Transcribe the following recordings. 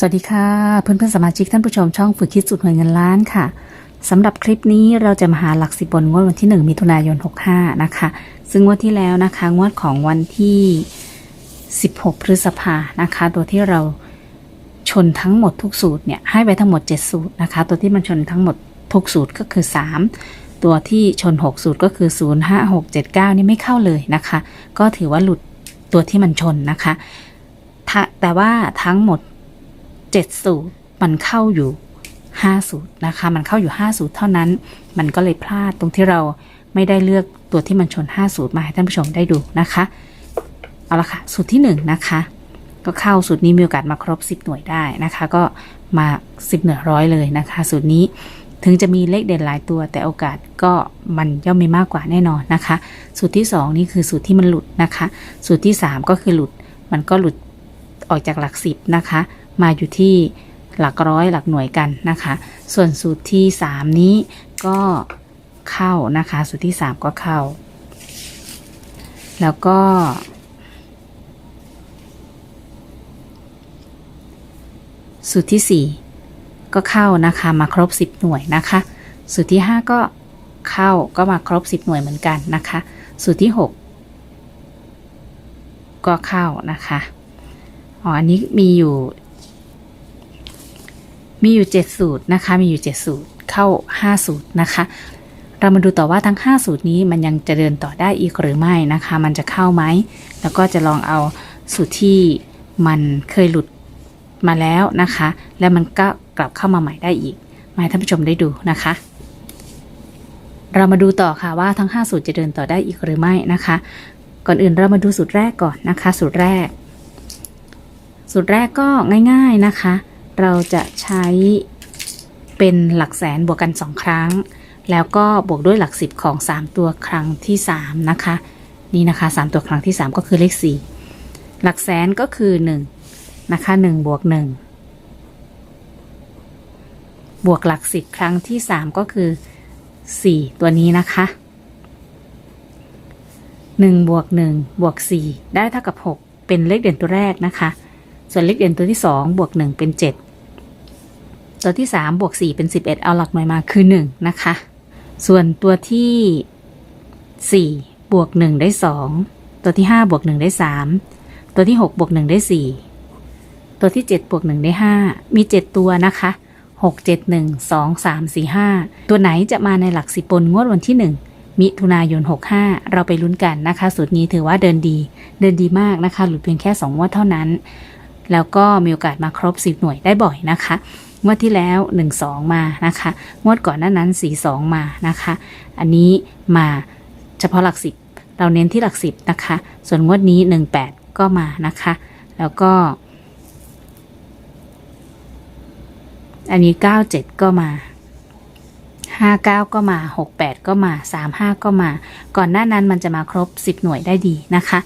สวัสดีค่ะ เพื่อนเพื่อนสมาชิกท่านผู้ชมช่องฝึกคิดสุดหน่วยเงินล้านค่ะสำหรับคลิปนี้เราจะมาหาหลักสิบบนงวดวันที่ 1 มิถุนายน 65 นะคะ ซึ่งงวดที่แล้วนะคะ งวดของวันที่ 16 พฤษภานะคะ ตัวที่เราชนทั้งหมดทุกสูตรเนี่ยให้ไปทั้งหมด 7 สูตรนะคะ ตัวที่มันชนทั้งหมดทุกสูตรก็คือ 3 ตัวที่ชน 6 สูตรก็คือ 0 5 6 7 9 นี่ไม่เข้าเลยนะคะ ก็ถือว่าหลุดตัวที่มันชนนะคะ แต่ว่าทั้งหมด 7 สูตรมันเข้าอยู่ 5 สูตรนะคะ มันเข้าอยู่ 5 สูตรเท่านั้น มันก็เลยพลาดตรงที่เราไม่ได้เลือกตัวที่มันชน 5 สูตรมาให้ท่านผู้ชมได้ดูนะคะ เอาละค่ะ สูตรที่ 1 นะคะ ก็เข้าสูตรนี้มีโอกาสมาครบ 10 หน่วยได้นะคะ ก็มา 10 เหนือร้อยเลยนะคะ สูตรนี้ถึงจะมีเลขเด่นหลายตัวแต่โอกาสก็มันย่อมมีมากกว่าแน่นอนนะคะ สูตรที่ 2 นี่คือสูตรที่มันหลุดนะคะ สูตรที่ 3 ก็คือหลุด มันก็หลุดออกจากหลักสิบนะคะ มาอยู่ที่หลักร้อยหลักหน่วยกันนะคะ ส่วนสูตรที่ 3 นี้ก็เข้านะคะ สูตรที่ 3 ก็เข้า แล้วก็ สูตรที่ 4 ก็เข้านะคะมาครบ 10 หน่วยนะคะ สูตรที่ 5 ก็เข้าก็มาครบ 10 หน่วยเหมือนกันนะคะ สูตรที่ 6 ก็เข้านะคะอ๋ออันนี้มีอยู่ มีอยู่ 7 สูตรนะคะ มีอยู่ 7 สูตรเข้า 5 สูตรนะคะ เรามาดูต่อว่าทั้ง 5 สูตรนี้มันยังจะเดินต่อได้อีกหรือไม่นะคะ มันจะเข้าไหม แล้วก็จะลองเอาสูตรที่มันเคยหลุดมาแล้วนะคะ แล้วมันก็กลับเข้ามาใหม่ได้อีก มาให้ท่านผู้ชมได้ดูนะคะ เรามาดูต่อค่ะว่าทั้ง 5 สูตรจะเดินต่อได้อีกหรือไม่นะคะ ก่อนอื่นเรามาดูสูตรแรกก่อนนะคะ สูตรแรก สูตรแรกก็ง่าย ๆนะคะ เราจะใช้เป็นหลักแสนบวกกัน 2 ครั้ง แล้วก็บวกด้วยหลักสิบของ 3 ตัวครั้งที่ 3 นะคะ นี่นะคะ 3 ตัวครั้งที่ 3 ก็คือเลข 4 หลักแสนก็คือ 1 นะคะ 1 บวก 1 บวกหลักสิบครั้งที่ 3 ก็คือ 4 ตัวนี้นะคะ 1 บวก 1 บวก 4 ได้เท่ากับ 6 เป็นเลขเด่นตัวแรกนะคะ ส่วนเลขเด่นตัวที่ 2 บวก 1 เป็น 7 ตัวที่3บวก4เป็น 11 เอาหลักหน่วยมาคือ 1 นะคะ ส่วนตัวที่ 4 บวก 1 ได้ 2 ตัวที่ 5 บวก 1 ได้ 3 ตัวที่ 6 บวก 1 ได้ 4 ตัวที่ 7 บวก 1 ได้ 5 มี 7 ตัวนะคะ 6 7 1 2 3 4 5 ตัวไหนจะมาในหลักสิบนงวดวันที่ 1 มิถุนายน 65 เราไปลุ้นกันนะคะ สูตรนี้ถือว่าเดินดี เดินดีมากนะคะ หลุดเพียงแค่ 2 งวดเท่านั้น แล้วก็มีโอกาสมาครบ 10 หน่วยได้บ่อยนะคะ งวดที่แล้ว 1 2 มานะคะ งวดก่อนหน้านั้น4 2มานะคะ อันนี้มาเฉพาะหลักสิบเราเน้นที่หลักสิบนะคะ ส่วนงวดนี้ 1 8 ก็มานะคะ แล้วก็ อันนี้ 97 ก็มา59ก็มา68ก็มา35ก็มา ก่อนหน้านั้นมันจะมาครบ10หน่วยได้ดีนะคะ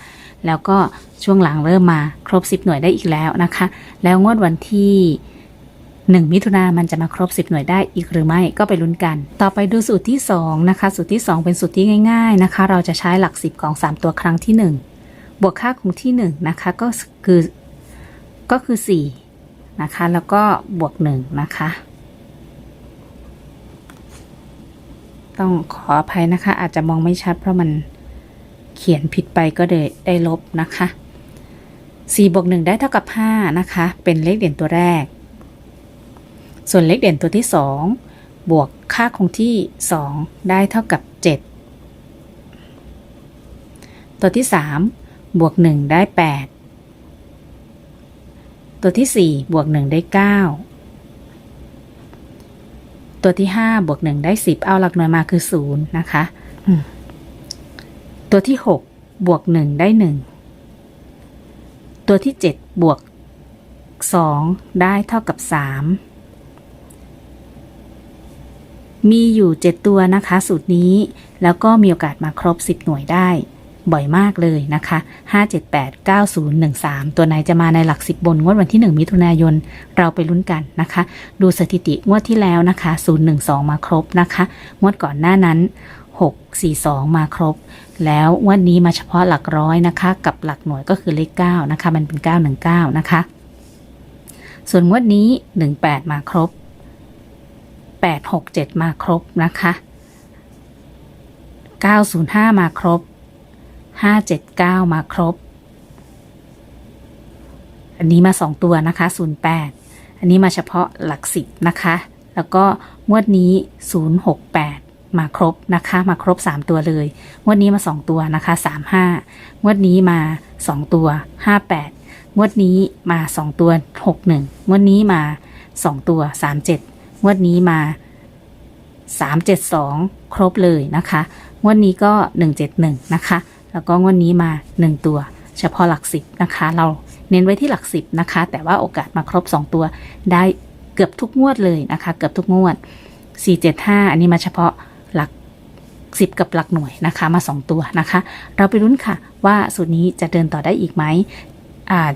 แล้วก็ช่วงหลังเริ่มมาครบ10หน่วยได้อีกแล้วนะคะ แล้วงวดวันที่ 1 มิถุนามันจะมาครบ 10 หน่วยได้อีกหรือไม่ก็ไปลุ้นกัน ต่อไปดูสูตรที่ 2 นะคะ สูตรที่ 2 เป็นสูตรที่ง่าย ๆนะคะ เราจะใช้หลัก 10 ของ 3 ตัวครั้งที่ 1 บวกค่าคงที่ 1 นะคะ ก็คือก็คือ 4 นะคะ แล้วก็บวก 1 นะคะ ต้องขออภัยนะคะ อาจจะมองไม่ชัดเพราะมันเขียนผิดไปก็ได้ได้ลบนะคะ4บวก1ได้เท่ากับ5นะคะ เป็นเลขเด่นตัวแรก ส่วนเลขเด่นตัวที่ 2 บวกค่าคงที่ 2 ได้เท่ากับ 7 ตัวที่ 3 บวก 1 ได้ 8 ตัวที่ 4 บวก 1 ได้ 9 ตัวที่ 5 บวก 1 ได้ 10 เอาหลักหน่วยมาคือ 0 นะคะ ตัวที่ 6 บวก 1 ได้ 1 ตัวที่ 7 บวก 2 ได้เท่ากับ 3 มีอยู่ 7 ตัวนะคะ สูตรนี้ แล้วก็มีโอกาสมาครบ 10 หน่วยได้ บ่อยมากเลยนะคะ 578 9013 ตัวไหนจะมาในหลัก 10 บนงวดวันที่ 1 มิถุนายน เราไปลุ้นกันนะคะ ดูสถิติงวดที่แล้วนะคะ 012 มาครบนะคะ งวดก่อนหน้านั้น 642 มาครบ แล้วงวันนี้มาเฉพาะหลักร้อยนะคะ กับหลักหน่วยก็คือเลข 9 นะคะ มันเป็น 919 นะคะ ส่วนงวดนี้ 18 มาครบ 867 มาครบนะคะ 905 มาครบ 579 มาครบ อันนี้มา 2 ตัวนะคะ 08 อันนี้มาเฉพาะหลักสิบนะคะ แล้วก็งวดนี้ 068 มาครบนะคะ มาครบ 3 ตัวเลย งวดนี้มา 2 ตัวนะคะ 35 งวดนี้มา 2 ตัว 58 งวดนี้มา 2 ตัว 61 งวดนี้มา 2 ตัว 37 งวดนี้มา 372 ครบเลยนะคะ งวดนี้ก็ 171 นะคะ แล้วก็งวดนี้มา 1 ตัว เฉพาะหลักสิบนะคะ เราเน้นไว้ที่หลักสิบนะคะ แต่ว่าโอกาสมาครบ 2 ตัวได้เกือบทุกงวดเลยนะคะ เกือบทุกงวด 475 อันนี้มาเฉพาะหลัก 10 กับหลักหน่วยนะคะ มา 2 ตัวนะคะ เราไปรุ้นค่ะว่าสูตรนี้จะเดินต่อได้อีกไหม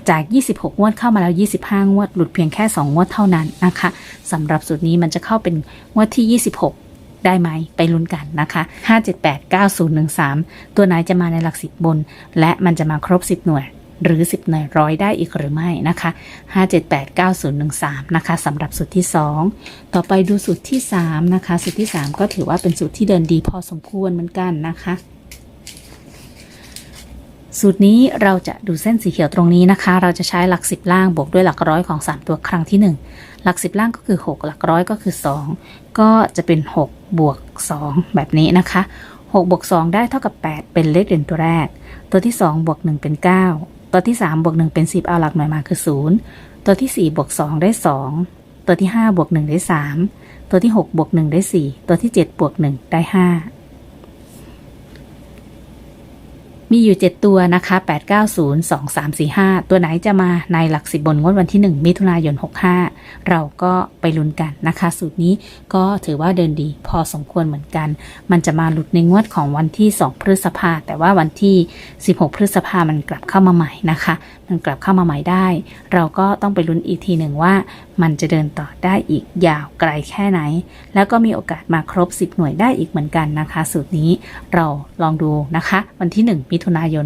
จาก 26 งวดเข้ามาแล้ว 25 งวด หลุดเพียงแค่ 2 งวดเท่านั้นนะคะสำหรับสูตรนี้มันจะเข้าเป็นงวดที่ 26ได้ไหมไปลุ้นกันนะคะ 578 9013 ตัวไหนจะมาในหลัก10บน และมันจะมาครบ 10 หน่วย หรือ 10 หน่วยร้อยได้อีกหรือไม่นะคะ 578 9013 นะคะสำหรับสูตรที่ 2 ต่อไปดูสูตรที่ 3 นะคะ สูตรที่ 3 ก็ถือว่าเป็นสูตรที่เดินดีพอสมควรเหมือนกันนะคะ สูตรนี้เราจะดูเส้นสีเขียวตรงนี้นะคะ เราจะใช้หลัก 10 ล่างบวกด้วยหลักร้อยของ 3 ตัวครั้งที่ 1 หลัก 10 ล่างก็คือ 6 หลักร้อยก็คือ 2 ก็จะเป็น 6 บวก 2 แบบนี้นะคะ 6 บวก 2 ได้เท่ากับ 8 เป็นเลขเด่นตัวแรก ตัวที่ 2 บวก 1 เป็น 9 ตัวที่ 3 บวก 1 เป็น 10 เอาหลักหน่วยมาคือ 0 ตัวที่ 4 บวก 2 ได้ 2 ตัวที่ 5 บวก 1 ได้ 3 ตัวที่ 6 บวก 1 ได้ 4 ตัวที่ 7 บวก 1 ได้ 5 มีอยู่ 7 ตัวนะคะ 8 9 0 2 3 4 5 ตัวไหนจะมาในหลักสิบบนงวดวันที่ 1 มิถุนายน 65 เราก็ไปลุ้นกันนะคะ สูตรนี้ก็ถือว่าเดินดีพอสมควรเหมือนกัน มันจะมาหลุดในงวดของวันที่ 2 พฤษภาแต่ว่าวันที่ 16 พฤษภามันกลับเข้ามาใหม่นะคะ มันกลับเข้ามาใหม่ได้ เราก็ต้องไปลุ้นอีกทีหนึ่งว่า มันจะเดินต่อได้อีกยาวไกลแค่ไหน แล้วก็มีโอกาสมาครบ 10 หน่วยได้อีกเหมือนกันนะคะ สูตรนี้เราลองดูนะคะ วันที่ 1 มิถุนายน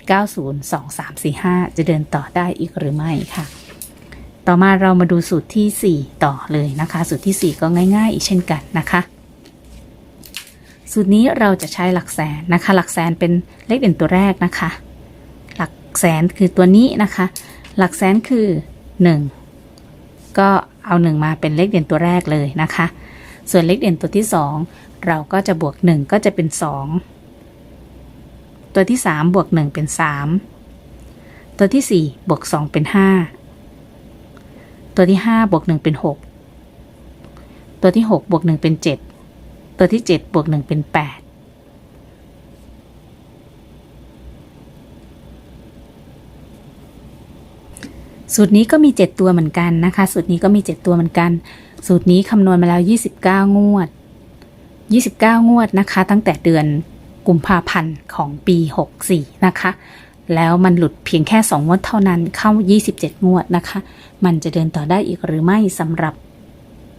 8902345 จะเดินต่อได้อีกหรือไม่ค่ะ ต่อมาเรามาดูสูตรที่ 4 ต่อเลยนะคะ สูตรที่ 4 ก็ง่าย ๆ อีกเช่นกันนะคะสูตรนี้เราจะใช้หลักแสนนะคะ หลักแสนเป็นเลขเด่นตัวแรกนะคะ แสนคือตัวนี้นะคะ หลักแสนคือ 1 ก็เอา 1 มาเป็นเลขเด่นตัวแรกเลยนะคะ ส่วนเลขเด่นตัวที่ 2 เราก็จะบวก 1 ก็จะเป็น 2 ตัวที่ 3 บวก 1 เป็น 3 ตัวที่ 4 บวก 2 เป็น 5 ตัวที่ 5 บวก 1 เป็น 6 ตัวที่ 6 บวก 1 เป็น 7 ตัวที่ 7 บวก 1 เป็น 8 สูตรนี้ก็มี 7 ตัวเหมือนกันนะคะ สูตรนี้ก็มี 7 ตัวเหมือนกัน สูตรนี้คำนวณมาแล้ว 29 งวด 29 งวดนะคะ ตั้งแต่เดือนกุมภาพันธ์ของปี 64 นะคะ แล้วมันหลุดเพียงแค่ 2 งวดเท่านั้นเข้า 27 งวดนะคะ มันจะเดินต่อได้อีกหรือไม่สำหรับ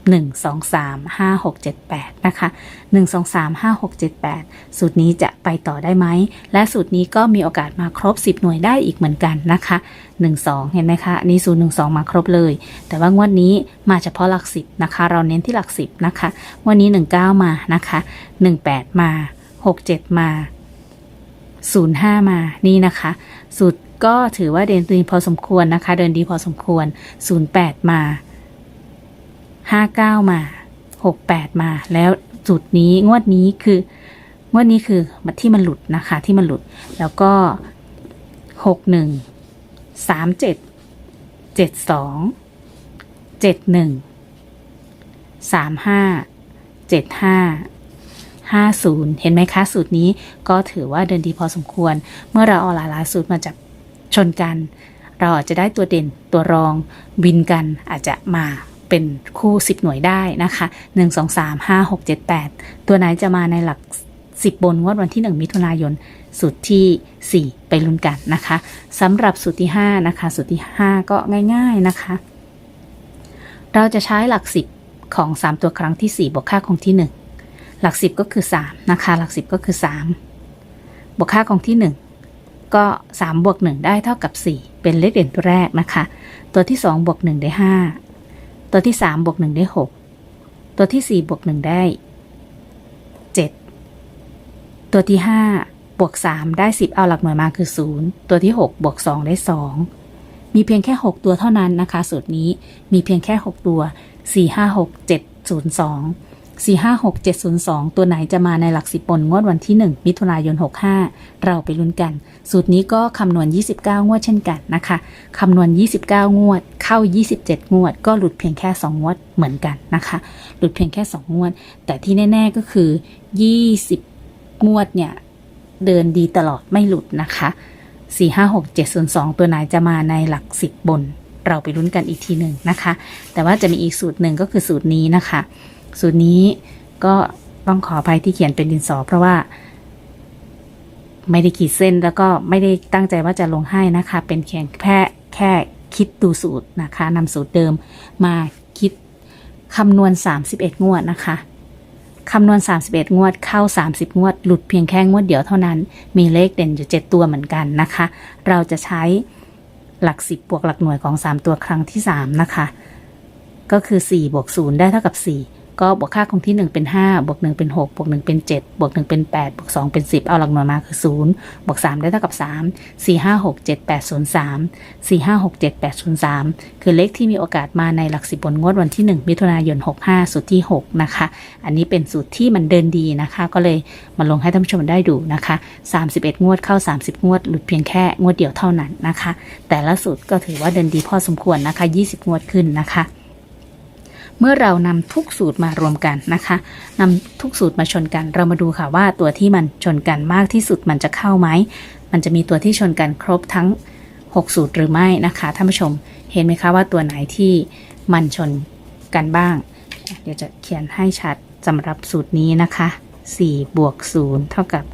1 2 3 5 6 7 8 นะคะ 1 2 3 5 6 7 8 สูตรนี้จะไปต่อได้ไหม และสูตรนี้ก็มีโอกาสมาครบ 10 หน่วยได้อีกเหมือนกันนะคะ 1 2 เห็นไหมคะนนี่สูตร1 2 มาครบเลย แต่ว่างวดนี้มาเฉพาะหลัก 10 นะคะ เราเน้นที่หลัก 10 นะคะ วันนี้ 19 มานะคะ 18 มา 67 มา 05 มา นี่นะคะ สูตรก็ถือว่าเดินดีพอสมควรนะคะ เดินดีพอสมควร 08 มา 59 มา 68 มา แล้วสูตรนี้งวดนี้คืองวดนี้คือที่มันหลุดนะคะ ที่มันหลุดแล้วก็ 61 37 72 71 35 75 50 เห็นไหมคะสูตรนี้ก็ถือว่าเดินดีพอสมควร เมื่อเราเอาหลายๆสูตรมาจับชนกัน เราอาจจะได้ตัวเด่นตัวรองวินกันอาจจะมา เป็นคู่ 10 หน่วยได้นะคะ 1 2 3 5 6 7 8 ตัวไหนจะมาในหลัก 10 บนงวดวันที่ 1 มิถุนายนสูตรที่ 4 ไปลุ้นกันนะคะสำหรับสูตรที่ 5 นะคะ สูตรที่ 5 ก็ง่ายๆนะคะ เราจะใช้หลัก 10 ของ 3 ตัวครั้งที่ 4 บวกค่าคงที่ 1 หลัก 10 ก็คือ 3 นะคะ หลัก 10 ก็คือ 3 บวกค่าคงที่ 1 ก็ 3 บวก 1 ได้เท่ากับ 4 เป็นเลขเด่นตัวแรกนะคะ ตัวที่ 2 บวก 1 ได้ 5 ตัวที่3บวก1ได้ 6 ตัวที่4บวก1ได้ 7 ตัวที่5บวก3ได้ 10 เอาหลักหน่วยมาคือ 0 ตัวที่6บวก2ได้ 2 มีเพียงแค่ 6 ตัวเท่านั้นนะคะ สูตรนี้มีเพียงแค่ 6 ตัว 4 5 6 7 0 2 4 5 6 7 0 2 ตัวไหนจะมาในหลักสิบบนงวดวันที่ 1 มิถุนายน 65 เราไปลุ้นกัน สูตรนี้ก็คำนวณ 29 งวดเช่นกันนะคะคำนวณ 29 งวด เข้า 27 งวด ก็หลุดเพียงแค่ 2 งวดเหมือนกันนะคะ หลุดเพียงแค่ 2 งวด แต่ที่แน่ ๆก็คือ 20 งวดเนี่ยเดินดีตลอดไม่หลุดนะคะ4 5 6 7 0 2 ตัวไหนจะมาในหลัก 10 บน เราไปลุ้นกันอีกทีหนึ่งนะคะ แต่ว่าจะมีอีกสูตรหนึ่งก็คือสูตรนี้นะคะ สูตรนี้ก็ต้องขออภัยที่เขียนเป็นดินสอ เพราะว่า ไม่ได้ขีดเส้นแล้วก็ไม่ได้ตั้งใจว่าจะลงให้นะคะ เป็นแค่แค่แค่คิดดูสูตรนะคะนำสูตรเดิมมาคิดคำนวณ 31 งวดนะคะคำนวณ 31 งวดเข้า 30 งวด หลุดเพียงแค่งวดเดียวเท่านั้น มีเลขเด่นอยู่ 7 ตัวเหมือนกันนะคะ เราจะใช้หลัก 10 บวกหลักหน่วยของ 3 ตัวครั้งที่ 3 นะคะ ก็คือ 4 บวก 0 ได้เท่ากับ 4 ก็บวกค่าคงที่ 1 เป็น 5 บวก 1 เป็น 6 บวก 1 เป็น 7 บวก 1 เป็น 8 บวก 2 เป็น 10 เอาหลักหน่วยมาคือ 0 บวก 3 ได้เท่ากับ 3 4 5 6 7 8 0 3 4 5 6 7 8 0 3 คือเลขที่มีโอกาสมาในหลักสิบบนงวดวันที่ 1 มิถุนายน 65 สูตรที่ 6 นะคะ อันนี้เป็นสูตรที่มันเดินดีนะคะ ก็เลยมาลงให้ท่านผู้ชมได้ดูนะคะ 31 งวดเข้า 30 งวด หลุดเพียงแค่งวดเดียวเท่านั้นนะคะ แต่ละสูตรก็ถือว่าเดินดีพอสมควรนะคะ 20 งวดขึ้นนะคะ เมื่อเรานำทุกสูตรมารวมกันนะคะนำทุกสูตรมาชนกัน เรามาดูค่ะว่าตัวที่มันชนกันมากที่สุดมันจะเข้าไหม มันจะมีตัวที่ชนกันครบทั้ง 6 สูตรหรือไม่นะคะท่านผู้ชมเห็นไหมคะว่าตัวไหนที่มันชนกันบ้าง เดี๋ยวจะเขียนให้ชัดสำหรับสูตรนี้นะคะ 4 บวก 0 เท่ากับ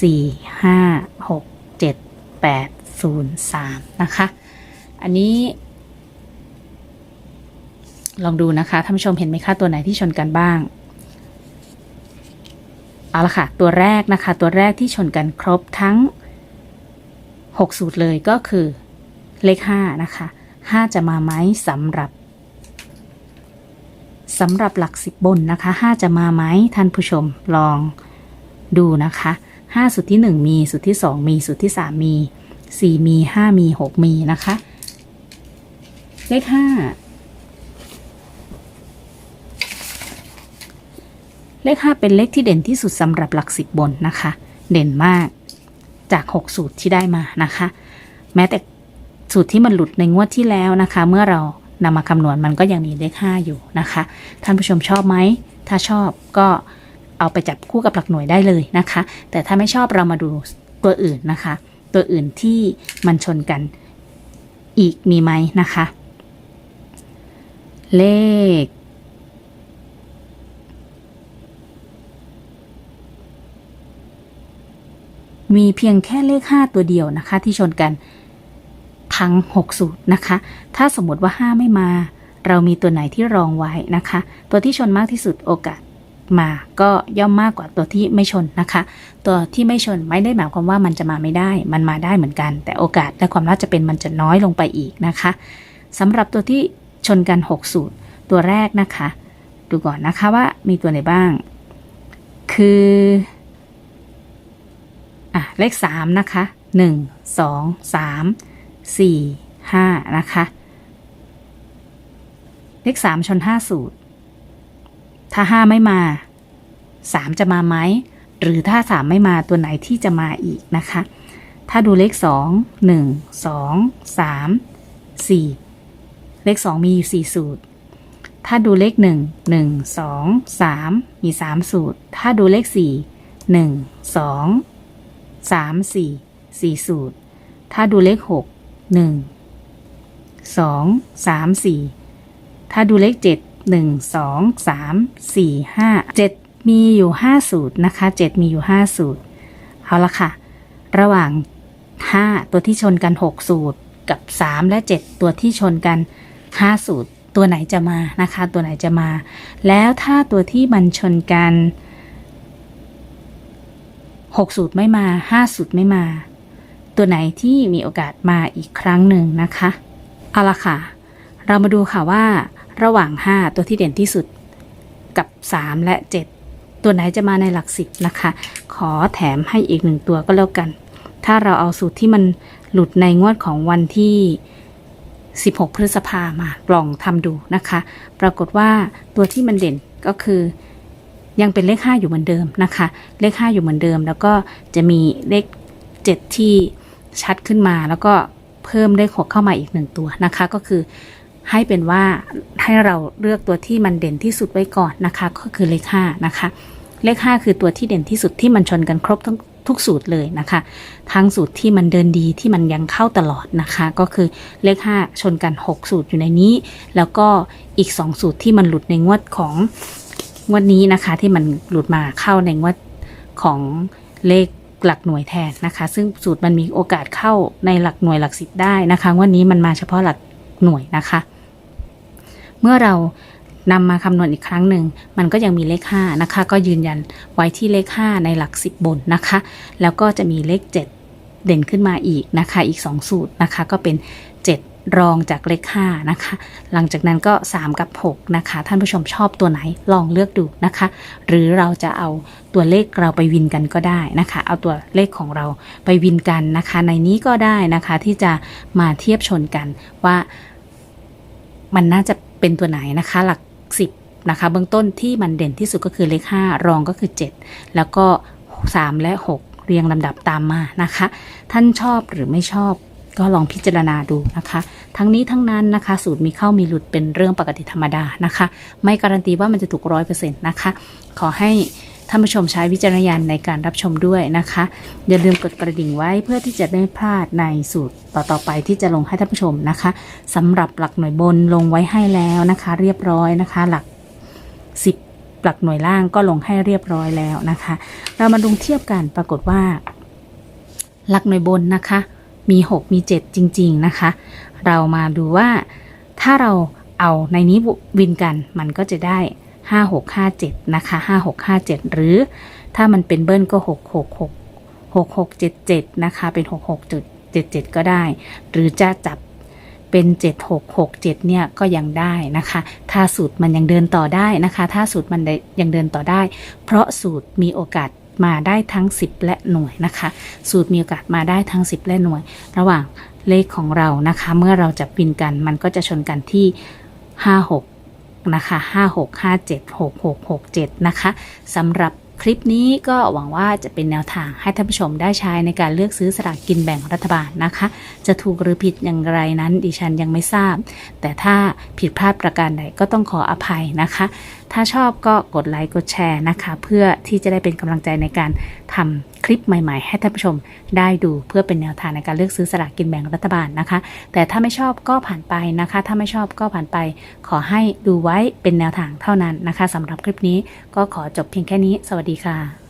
4 5 6 7 8 0 3 นะคะ อันนี้ ลองดูนะคะท่านผู้ชมเห็นไหมคะตัวไหนที่ชนกันบ้าง เอาละค่ะ ตัวแรกนะคะ ตัวแรกที่ชนกันครบทั้ง 6 สูตรเลยก็คือเลข 5 นะคะ 5 จะมาไหมสำหรับสำหรับหลักสิบบนนะคะ 5 จะมาไหมท่านผู้ชมลองดูนะคะ 5 สูตรที่ 1 มี สูตรที่ 2 มี สูตรที่ 3 มี 4 มี 5 มี 6 มีนะคะ เลข 5 เลข 5 เป็นเลขที่เด่นที่สุดสำหรับหลักสิบบนนะคะ เด่นมากจาก 6 สูตรที่ได้มานะคะ แม้แต่สูตรที่มันหลุดในงวดที่แล้วนะคะ เมื่อเรานำมาคำนวณมันก็ยังมีเลข 5 อยู่นะคะ ท่านผู้ชมชอบไหม ถ้าชอบก็เอาไปจับคู่กับหลักหน่วยได้เลยนะคะ แต่ถ้าไม่ชอบเรามาดูตัวอื่นนะคะ ตัวอื่นที่มันชนกันอีกมีไหมนะคะ เลข มีเพียงแค่เลข 5 ตัวเดียวนะคะ ที่ชนกันทั้ง6สูตรนะคะ ถ้าสมมติว่า 5 ไม่มา เรามีตัวไหนที่รองไว้นะคะ ตัวที่ชนมากที่สุดโอกาสมาก็ย่อมมากกว่าตัวที่ไม่ชนนะคะ ตัวที่ไม่ชนไม่ได้หมายความว่ามันจะมาไม่ได้ มันมาได้เหมือนกัน แต่โอกาสและความน่าจะเป็นมันจะน้อยลงไปอีกนะคะสำหรับตัวที่ชนกัน 6 สูตร ตัวแรกนะคะ ดูก่อนนะคะว่ามีตัวไหนบ้าง คือ อะเลข3นะคะ1 2 3 4 5นะคะ เลข3ชน5สูตร ถ้า5ไม่มา3จะมาไหม หรือถ้า3ไม่มาตัวไหนที่จะมาอีกนะคะ ถ้าดูเลข2 1 2 3 4เลข2มีอยู่4สูตร ถ้าดูเลข1 1 2 3มี3สูตร ถ้าดูเลข4 1 2 3 4 4 สูตร ถ้าดูเลข6 1 2 3 4ถ้าดูเลข7 1 2 3 4 5 7มีอยู่5สูตรนะคะ7มีอยู่5สูตร เอาละค่ะ ระหว่าง5ตัวที่ชนกัน6สูตรกับ3และ7ตัวที่ชนกัน5สูตร ตัวไหนจะมานะคะ ตัวไหนจะมา แล้วถ้าตัวที่มันชนกัน 6 สูตรไม่มา 5 สูตรไม่มา ตัวไหนที่มีโอกาสมาอีกครั้งหนึ่งนะคะ เอาละค่ะ เรามาดูค่ะว่าระหว่าง 5 ตัวที่เด่นที่สุดกับ 3 และ 7 ตัวไหนจะมาในหลักสิบนะคะ ขอแถมให้อีกหนึ่งตัวก็แล้วกัน ถ้าเราเอาสูตรที่มันหลุดในงวดของวันที่ 16 พฤษภามากล่องทำดูนะคะ ปรากฏว่าตัวที่มันเด่นก็คือ ยังเป็นเลข 5 อยู่เหมือนเดิมนะคะ เลข 5 อยู่เหมือนเดิม แล้วก็จะมีเลข 7 ที่ชัดขึ้นมาแล้วก็เพิ่มเลข 6 เข้ามาอีกหนึ่งตัวนะคะ ก็คือให้เป็นว่าให้เราเลือกตัวที่มันเด่นที่สุดไว้ก่อนนะคะ ก็คือเลข 5 นะคะ เลข 5 คือตัวที่เด่นที่สุดที่มันชนกันครบทั้งทุกสูตรเลยนะคะ ทั้งสูตรที่มันเดินดีที่มันยังเข้าตลอดนะคะ ก็คือเลข 5 ชนกัน 6 สูตรอยู่ในนี้ แล้วก็อีก 2 สูตรที่มันหลุดในงวดของ งวดนี้นะคะที่มันหลุดมาเข้าในงวดของเลขหลักหน่วยแทนนะคะ ซึ่งสูตรมันมีโอกาสเข้าในหลักหน่วยหลักสิบได้นะคะงวันนี้มันมาเฉพาะหลักหน่วยนะคะ เมื่อเรานำมาคำนวณอีกครั้งหนึ่ง มันก็ยังมีเลข 5 นะคะ ก็ยืนยันไว้ที่เลข 5 ในหลัก 10 บนนะคะ แล้วก็จะมีเลข 7 เด่นขึ้นมาอีกนะคะ อีก 2 สูตรนะคะ ก็เป็น รองจากเลข5นะคะ หลังจากนั้นก็ 3 กับ 6 นะคะ ท่านผู้ชมชอบตัวไหนลองเลือกดูนะคะ หรือเราจะเอาตัวเลขเราไปวินกันก็ได้นะคะ เอาตัวเลขของเราไปวินกันนะคะ ในนี้ก็ได้นะคะที่จะมาเทียบชนกันว่ามันน่าจะเป็นตัวไหนนะคะ หลัก 10 นะคะ เบื้องต้นที่มันเด่นที่สุดก็คือเลข 5 รองก็คือ 7 แล้วก็ 3 และ 6 เรียงลำดับตามมานะคะ ท่านชอบหรือไม่ชอบ ก็ลองพิจารณาดูนะคะ ทั้งนี้ทั้งนั้นนะคะ สูตรมีเข้ามีหลุดเป็นเรื่องปกติธรรมดานะคะ ไม่การันตีว่ามันจะถูกร้อยเปอร์เซ็นต์นะคะ ขอให้ท่านผู้ชมใช้วิจารณญาณในการรับชมด้วยนะคะ อย่าลืมกดกระดิ่งไว้เพื่อที่จะไม่พลาดในสูตรต่อๆไปที่จะลงให้ท่านผู้ชมนะคะสำหรับหลักหน่วยบนลงไว้ให้แล้วนะคะ เรียบร้อยนะคะ หลัก 10 หลักหน่วยล่างก็ลงให้เรียบร้อยแล้วนะคะ เรามาดูเทียบกันปรากฏว่า หลักหน่วยบนนะคะ มี 6 มี 7 จริง ๆ นะคะ เรามาดูว่าถ้าเราเอาในนี้วินกันมันก็จะได้ 5 6 5 7 นะคะ 5 6 5 7 หรือถ้ามันเป็นเบิ้ลก็ 6 6 6 6 6 7 7 นะคะ เป็น 6 6 7 7 ก็ได้ หรือจะจับเป็น 7 6 6 7 เนี่ยก็ยังได้นะคะ ถ้าสูตรมันยังเดินต่อได้นะคะ ถ้าสูตรมันยังเดินต่อได้ เพราะสูตรมีโอกาส มาได้ทั้ง 10 และหน่วยนะคะ สูตรมีโอกาสมาได้ทั้ง 10 และหน่วย ระหว่างเลขของเรานะคะ เมื่อเราจับปินกันมันก็จะชนกันที่ 5 6 นะคะ 5 6 5 7 6 6 6 7 นะคะสำหรับคลิปนี้ก็หวังว่าจะเป็นแนวทางให้ท่านผู้ชมได้ใช้ในการเลือกซื้อสลากกินแบ่งรัฐบาลนะคะ จะถูกหรือผิดอย่างไรนั้นดิฉันยังไม่ทราบ แต่ถ้าผิดพลาดประการใดก็ต้องขออภัยนะคะถ้าชอบก็กดไลค์กดแชร์นะคะ เพื่อที่จะได้เป็นกำลังใจในการทำคลิปใหม่ๆ ให้ท่านผู้ชมได้ดูเพื่อเป็นแนวทางในการเลือกซื้อสลากกินแบ่งรัฐบาลนะคะ แต่ถ้าไม่ชอบก็ผ่านไปนะคะ ถ้าไม่ชอบก็ผ่านไป ขอให้ดูไว้เป็นแนวทางเท่านั้นนะคะสำหรับคลิปนี้ก็ขอจบเพียงแค่นี้ สวัสดีค่ะ